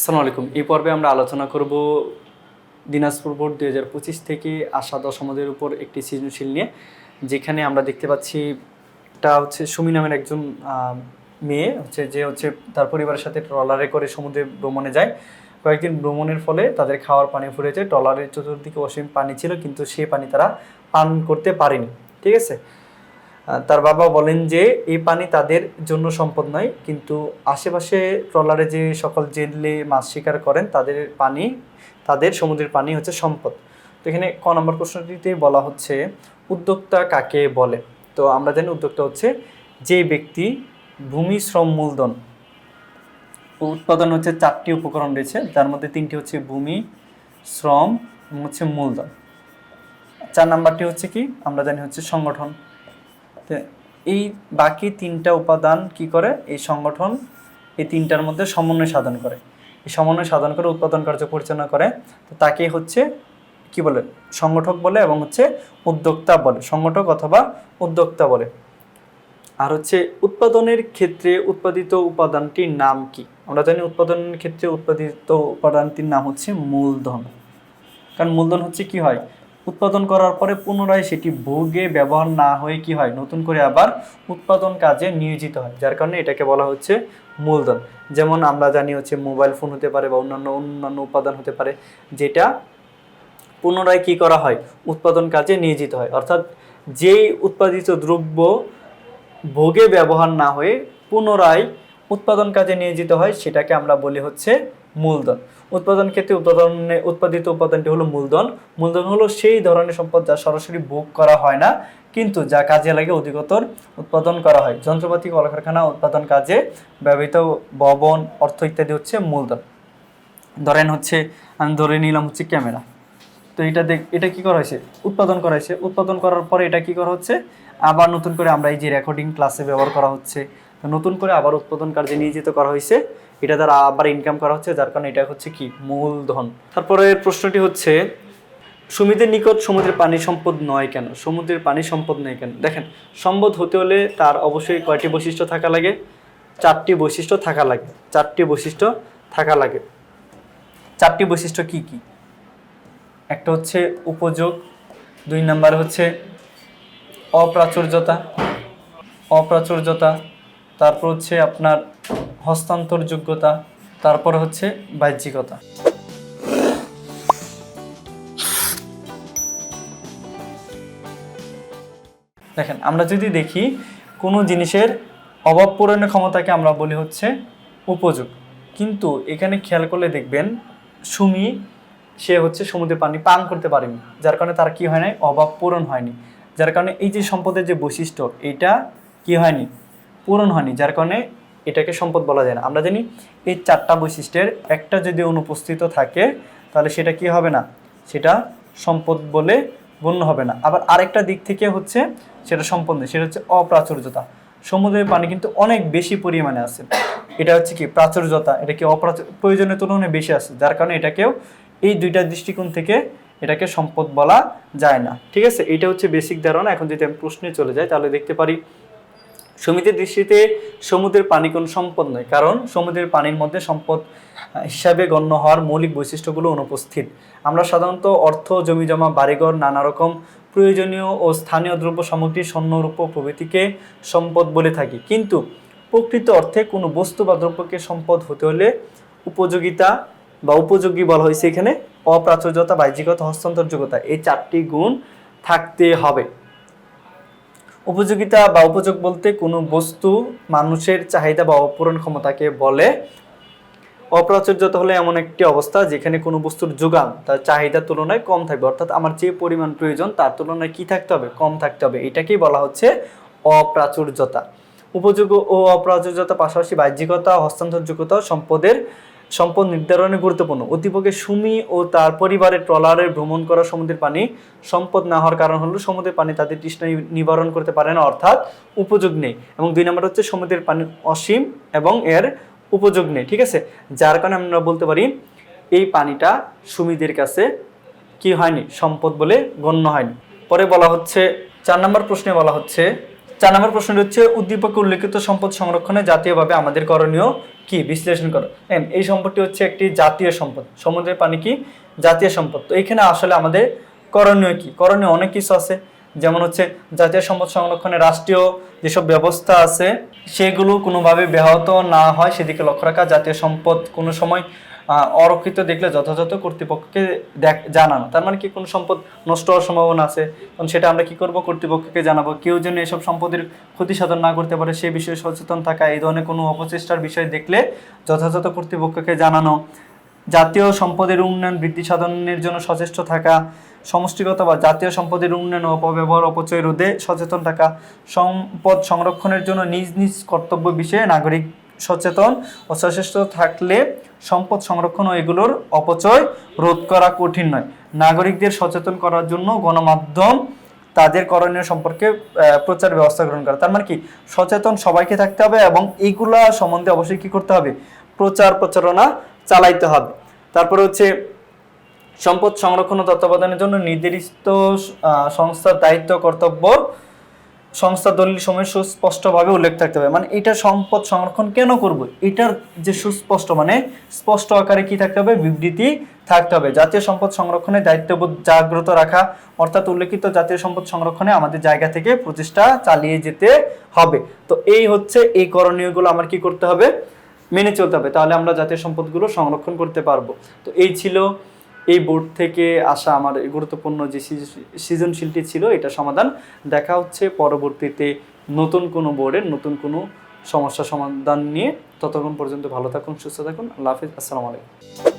আসসালামু আলাইকুম। এই পর্বে আমরা আলোচনা করব দিনাজপুর বোর্ড দুই হাজার পঁচিশ থেকে আসা দশমদের উপর একটি সৃজনশীল নিয়ে, যেখানে আমরা দেখতে পাচ্ছি এটা হচ্ছে সুমি নামের একজন মেয়ে হচ্ছে, যে হচ্ছে তার পরিবারের সাথে ট্রলারে করে সমুদ্রে ভ্রমণে যায়। কয়েকদিন ভ্রমণের ফলে তাদের খাওয়ার পানি ফুরেছে ট্রলারের চতুর্দিকে অসীম পানি ছিল, কিন্তু সেই পানি তারা পান করতে পারেনি। ঠিক আছে? তার বাবা বলেন যে, এই পানি তাদের জন্য সম্পদ নয়, কিন্তু আশেপাশে ট্রলারে যে সকল জেলে মাছ শিকার করেন, তাদের পানি, তাদের সমুদ্রের পানি হচ্ছে সম্পদ। তো এখানে ক নম্বর প্রশ্নটিতে বলা হচ্ছে, উদ্যোক্তা কাকে বলে? তো আমরা জানি উদ্যোক্তা হচ্ছে যে ব্যক্তি ভূমি শ্রম মূলধন। উৎপাদন হচ্ছে চারটি উপকরণ রয়েছে, যার মধ্যে তিনটি হচ্ছে ভূমি, শ্রম হচ্ছে মূলধন। চার নাম্বারটি হচ্ছে কি? আমরা জানি হচ্ছে সংগঠন। এই বাকি তিনটা উপাদান কি করে? এই সংগঠন এই তিনটার মধ্যে সমন্বয় সাধন করে। এই সমন্বয় সাধন করে উৎপাদন কার্য পরিচালনা করে। তো তাকে হচ্ছে কি বলে? সংগঠক বলে এবং হচ্ছে উদ্যোক্তা বলে। সংগঠক অথবা উদ্যোক্তা বলে। আর হচ্ছে উৎপাদনের ক্ষেত্রে উৎপাদিত উপাদানটির নাম কি? আমরা জানি উৎপাদনের ক্ষেত্রে উৎপাদিত উপাদানটির নাম হচ্ছে মূলধন। কারণ মূলধন হচ্ছে কি হয়? উৎপাদন করার পরে পুনরায় সেটি ভোগে ব্যবহার না হয়ে কি হয়? নতুন করে আবার উৎপাদন কাজে নিয়োজিত হয়, যার কারণে এটাকে বলা হচ্ছে মূলধন। যেমন আমরা জানি হচ্ছে মোবাইল ফোন হতে পারে বা অন্যান্য অন্যান্য উপাদান হতে পারে, যেটা পুনরায় কি করা হয়? উৎপাদন কাজে নিয়োজিত হয়। অর্থাৎ যেই উৎপাদিত দ্রব্য ভোগে ব্যবহার না হয়ে পুনরায় উৎপাদন কাজে নিয়োজিত হয়, সেটাকে আমরা বলি হচ্ছে মূলধন। উৎপাদন ক্ষেত্রে উৎপাদনে উৎপাদিত উপাদানটি হলো মূলধন। মূলধন হলো সেই ধরনের সম্পদ যা সরাসরি ভোগ করা হয় না, কিন্তু যা কাজে লাগে অধিকতর উৎপাদন করা হয়। যন্ত্রপাতি, কলকারখানা, উৎপাদন কাজে ব্যবহৃত ভবন অর্থ ইত্যাদি হচ্ছে মূলধন। ধরেন হচ্ছে, আমি ধরে নিলাম হচ্ছে ক্যামেরা। তো এটা দেখ, এটা কি করা হয়েছে? উৎপাদন করা হয়েছে। উৎপাদন করার পরে এটা কি করা হচ্ছে? আবার নতুন করে আমরা এই যে রেকর্ডিং ক্লাসে ব্যবহার করা হচ্ছে নতুন করে আবার উৎপাদন কার্যে নিয়োজিত করা হয়েছে। এটা দ্বারা আবার ইনকাম করা হচ্ছে, যার কারণে এটা হচ্ছে কি? মূলধন তারপরে প্রশ্নটি হচ্ছে, সুমিদের নিকট সমুদ্রের পানি সম্পদ নয় কেন? সমুদ্রের পানি সম্পদ নয় কেন? দেখেন, সম্পদ হতে হলে তার অবশ্যই কয়টি বৈশিষ্ট্য থাকা লাগে? চারটি বৈশিষ্ট্য থাকা লাগে। চারটি বৈশিষ্ট্য থাকা লাগে। চারটি বৈশিষ্ট্য কি কি? একটা হচ্ছে উপযোগ, দুই নাম্বার হচ্ছে অপ্রাচুর্যতা। অপ্রাচুর্যতা তারপর হচ্ছে আপনার হস্তান্তর যোগ্যতা তারপর হচ্ছে বাহ্যিকতা। দেখেন, আমরা যদি দেখি, কোনো জিনিসের অভাব পূরণের ক্ষমতাকে আমরা বলি হচ্ছে উপযোগ কিন্তু এখানে খেয়াল করলে দেখবেন, সুমি, সে হচ্ছে সমুদ্রে পানি পান করতে পারেনি, যার কারণে তার কি হয় নাই? অভাব পূরণ হয়নি। যার কারণে এই যে সম্পদের যে বৈশিষ্ট্য, এটা কি হয়নি? পূরণ হয়নি, যার কারণে এটাকে সম্পদ বলা যায় না। আমরা জানি এই চারটা বৈশিষ্ট্যের একটা যদি অনুপস্থিত থাকে, তাহলে সেটা কি হবে না? সেটা সম্পদ বলে গণ্য হবে না। আবার আরেকটা দিক থেকে হচ্ছে সেটা সম্পদ সেটা হচ্ছে অপ্রাচুর্যতা। সমুদ্রের পানি কিন্তু অনেক বেশি পরিমাণে আছে। এটা হচ্ছে কি? প্রাচুর্যতা, এটা কি অপ্রাচুর, প্রয়োজনের তুলনায় বেশি আছে, যার কারণে এটাকেও এই দুইটা দৃষ্টিকোণ থেকে এটাকে সম্পদ বলা যায় না। ঠিক আছে? এটা হচ্ছে বেসিক ধারণা। এখন যদি আমি প্রশ্নে চলে যাই, তাহলে দেখতে পারি সমিতির দৃষ্টিতে সমুদ্রের পানি কোনো সম্পদ নয়, কারণ সমুদ্রের পানির মধ্যে সম্পদ হিসাবে গণ্য হওয়ার মৌলিক বৈশিষ্ট্যগুলো অনুপস্থিত। আমরা সাধারণত অর্থ জমি জমা বাড়িঘর, নানা রকম প্রয়োজনীয় ও স্থানীয় দ্রব্য সামগ্রী, স্বর্ণরূপ প্রভৃতিকে সম্পদ বলে থাকি। কিন্তু প্রকৃত অর্থে কোনো বস্তু বা দ্রব্যকে সম্পদ হতে হলে উপযোগিতা বা উপযোগী বলা হয়েছে এখানে অপ্রাচুর্যতা, বাহ্যিকতা, হস্তান্তরযোগ্যতা, এই চারটি গুণ থাকতে হবে। উপযোগিতা বা উপযোগ বলতে কোনো বস্তু মানুষের চাহিদা বা অপূরণ ক্ষমতাকে বলে। অপ্রাচুর্যতা হলে এমন একটি অবস্থা যেখানে কোনো বস্তুর যোগান তার চাহিদার তুলনায় কম থাকবে। অর্থাৎ আমার যে পরিমাণ প্রয়োজন তার তুলনায় কি থাকতে হবে? কম থাকতে হবে। এটাকেই বলা হচ্ছে অপ্রাচুর্যতা। উপযোগ ও অপ্রাচুর্যতা পাশাপাশি বাহ্যিকতা, হস্তান্তরযোগ্যতা, সম্পদের সম্পদ নির্ধারণে গুরুত্বপূর্ণ। অতিপক্ষে সুমি ও তার পরিবারের ট্রলারে ভ্রমণ করা সমুদ্রের পানি, সম্পদ না হওয়ার কারণ হলো সমুদ্রের পানি তাদের তৃষ্ণা নিবারণ করতে পারে না, অর্থাৎ উপযোগ নেই। এবং দুই নম্বর হচ্ছে সমুদ্রের পানি অসীম এবং এর উপযোগ নেই, ঠিক আছে? যার কারণে আমরা বলতে পারি, এই পানিটা সুমিদের কাছে কি হয়নি? সম্পদ বলে গণ্য হয়নি। পরে বলা হচ্ছে, চার নম্বর প্রশ্নে বলা হচ্ছে চার নম্বর প্রশ্নটি হচ্ছে, উদ্দীপকে উল্লেখিত সম্পদ সংরক্ষণে জাতীয়ভাবে আমাদের করণীয় কি? বিশ্লেষণ করো। এই সম্পদটি হচ্ছে একটি জাতীয় সম্পদ। সমুদ্রের পানি কি? জাতীয় সম্পদ। তো এখানে আসলে আমাদের করণীয় কি? করণীয় অনেক কিছু আছে। যেমন হচ্ছে, জাতীয় সম্পদ সংরক্ষণে রাষ্ট্রীয় যেসব ব্যবস্থা আছে, সেগুলো কোনোভাবে ব্যাহত না হয়, সেদিকে লক্ষ্য রাখা। জাতীয় সম্পদ কোনো সময় অরক্ষিত দেখলে যথাযথ কর্তৃপক্ষকে দেখ- জানানো। তার মানে কি কোনো সম্পদ নষ্ট হওয়ার সম্ভাবনা আছে? তখন সেটা আমরা কি করব? কর্তৃপক্ষকে জানাব। কেউ যেন এসব সম্পদের ক্ষতি সাধন না করতে পারে, সে বিষয়ে সচেতন থাকা, এই ধরনের কোনো অপচেষ্টার বিষয় দেখলে যথাযথ কর্তৃপক্ষকে জানানো। জাতীয় সম্পদের উন্নয়ন, বৃদ্ধি সাধনের জন্য সচেষ্ট থাকা, সমষ্টিগত বা জাতীয় সম্পদের উন্নয়ন ও অপব্যবহার, অপচয় রোধে সচেতন থাকা, সম্পদ সংরক্ষণের জন্য নিজ নিজ কর্তব্য বিষয়ে নাগরিক সচেতন ও সচেষ্ট থাকলে সম্পদ সংরক্ষণ ও এগুলোর অপচয় রোধ করা কঠিন নয়। নাগরিকদের সচেতন করার জন্য গণমাধ্যম তাদের করণীয় সম্পর্কে প্রচার ব্যবস্থা গ্রহণ করা। তার মানে কি? সচেতন সবাইকে থাকতে হবে এবং এইগুলা সম্বন্ধে অবশ্যই কি করতে হবে? প্রচার প্রচারণা চালাইতে হবে। তারপরে হচ্ছে সম্পদ সংরক্ষণ ও তত্ত্বাবধানের জন্য নির্দিষ্ট সংস্থার দায়িত্ব, কর্তব্য সংস্থা দলিল সময় সুস্পষ্টভাবে উল্লেখ থাকতে হবে। মানে এটা সম্পদ সংরক্ষণ কেন করব? এটার যে সুস্পষ্ট মানে স্পষ্ট আকারে কি থাকতে হবে? বিবৃতি থাকতে হবে। জাতীয় সম্পদ সংরক্ষণে দায়িত্ববোধ জাগ্রত রাখা, অর্থাৎ উল্লেখিত জাতীয় সম্পদ সংরক্ষণে আমাদের জায়গা থেকে প্রচেষ্টা চালিয়ে যেতে হবে। তো এই হচ্ছে এই করণীয়গুলো আমার কি করতে হবে? মেনে চলতে হবে। তাহলে আমরা জাতীয় সম্পদগুলো সংরক্ষণ করতে পারব। তো এই ছিল এই বোর্ড থেকে আসা আমার গুরুত্বপূর্ণ যে সৃজনশীলটি ছিল, এটা সমাধান। দেখা হচ্ছে পরবর্তীতে নতুন কোনো বোর্ডের নতুন কোনো সমস্যা সমাধান নিয়ে। ততক্ষণ পর্যন্ত ভালো থাকুন, সুস্থ থাকুন। আল্লাহ হাফিজ, আসসালামু আলাইকুম।